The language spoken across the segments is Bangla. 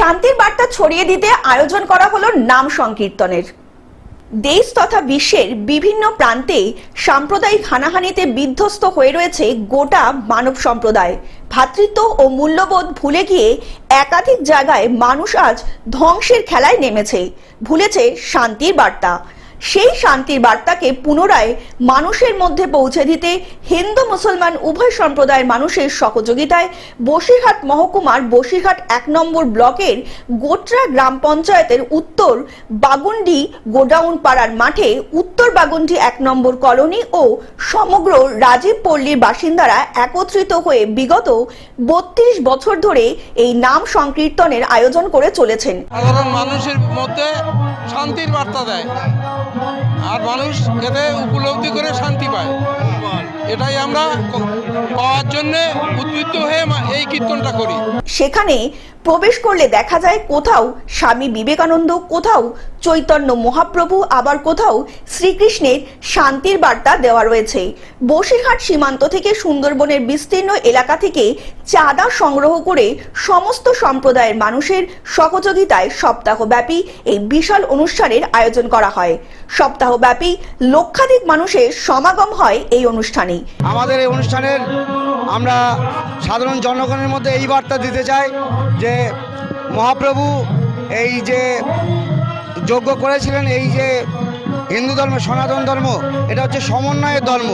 শান্তির বার্তা ছড়িয়ে দিতে আয়োজন করা হলো নাম সংকীর্তনের। দেশ তথা বিশ্বের বিভিন্ন প্রান্তে সাম্প্রদায়িক হানাহানিতে বিধ্বস্ত হয়ে রয়েছে গোটা মানব সম্প্রদায়। ভ্রাতৃত্ব ও মূল্যবোধ ভুলে গিয়ে একাধিক জায়গায় মানুষ আজ ধ্বংসের খেলায় নেমেছে। ভুলেছে শান্তির বার্তা। সেই শান্তির বার্তাকে পুনরায় মানুষের মধ্যে পৌঁছে দিতে হিন্দু মুসলমান উভয় সম্প্রদায়ের মানুষের সহযোগিতায় বসিরহাট মহকুমার বসিরহাট এক নম্বর ব্লকের গোটরা গ্রাম পঞ্চায়েতের উত্তর বাগুন্ডি গোডাউন পাড়ার মাঠে উত্তর বাগুন্ডি এক নম্বর কলোনি ও সমগ্র রাজীব পল্লীর বাসিন্দারা একত্রিত হয়ে বিগত বত্রিশ বছর ধরে এই নাম সংকীর্তনের আয়োজন করে চলেছেন। সাধারণ মানুষের মধ্যে শান্তির বার্তা দেয়। আর মানুষ এতে উপলব্ধি করে শান্তি পায়। এটাই আমরা পাওয়ার জন্য উদ্বুদ্ধ হয়ে এই কীর্তনটা করি। সেখানে প্রবেশ করলে দেখা যায় কোথাও স্বামী বিবেকানন্দ, কোথাও চৈতন্য মহাপ্রভু, আবার কোথাও শ্রীকৃষ্ণের শান্তির বার্তা দেওয়া রয়েছে। বসিরহাট সীমান্ত থেকে সুন্দরবনের বিস্তীর্ণ এলাকা থেকে চাঁদা সংগ্রহ করে সমস্ত সম্প্রদায়ের মানুষের সহযোগিতায় সপ্তাহব্যাপী এই বিশাল অনুষ্ঠানের আয়োজন করা হয়। সপ্তাহব্যাপী লক্ষাধিক মানুষের সমাগম হয় এই অনুষ্ঠানে। আমাদের এই অনুষ্ঠানের আমরা সাধারণ জনগণের মধ্যে এই বার্তা দিতে চাই। যে মহাপ্রভু এই যে যজ্ঞ করেছিলেন, এই যে হিন্দু ধর্ম, সনাতন ধর্ম, এটা হচ্ছে সমন্বয়ের ধর্ম।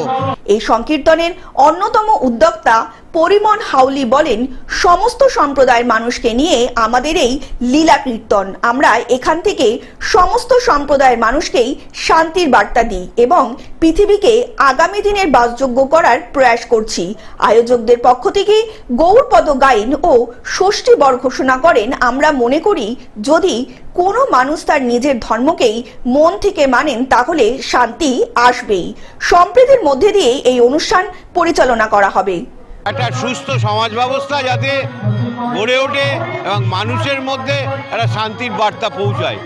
এই সংকীর্তনের অন্যতম উদ্যোক্তা পরিমন হাউলি বলেন, সমস্ত সম্প্রদায়ের মানুষকে নিয়ে আমাদের এই লীলা কীর্তন। আমরা এখান থেকে সমস্ত সম্প্রদায়ের মানুষকেই শান্তির বার্তা দিই এবং পৃথিবীকে আগামী দিনের বাসযোগ্য করার প্রয়াস করছি। আয়োজকদের পক্ষ থেকে গৌরপদ গাইন ও ষষ্ঠী বর ঘোষণা করেন, আমরা মনে করি, যদি কোনো মানুষ তার নিজের ধর্মকেই মন থেকে মানেন, তাহলে শান্তি আসবেই। সম্প্রীতির মধ্যে দিয়ে এই অনুষ্ঠান পরিচালনা করা হবে। একটা সুস্থ সমাজ ব্যবস্থা যাতে গড়ে ওঠে এবং মানুষের মধ্যে একটা শান্তির বার্তা পৌঁছায়।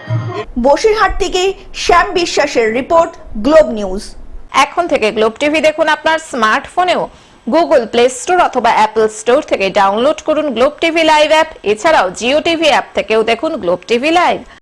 বসিরহাট থেকে শ্যাম বিশ্বাসের রিপোর্ট গ্লোব নিউজ। এখন থেকে গ্লোব টিভি দেখুন আপনার স্মার্টফোনেও। গুগল প্লে স্টোর অথবা অ্যাপল স্টোর থেকে ডাউনলোড করুন গ্লোব টিভি লাইভ অ্যাপ। এছাড়াও জিও টিভি অ্যাপ থেকেও দেখুন গ্লোব টিভি লাইভ।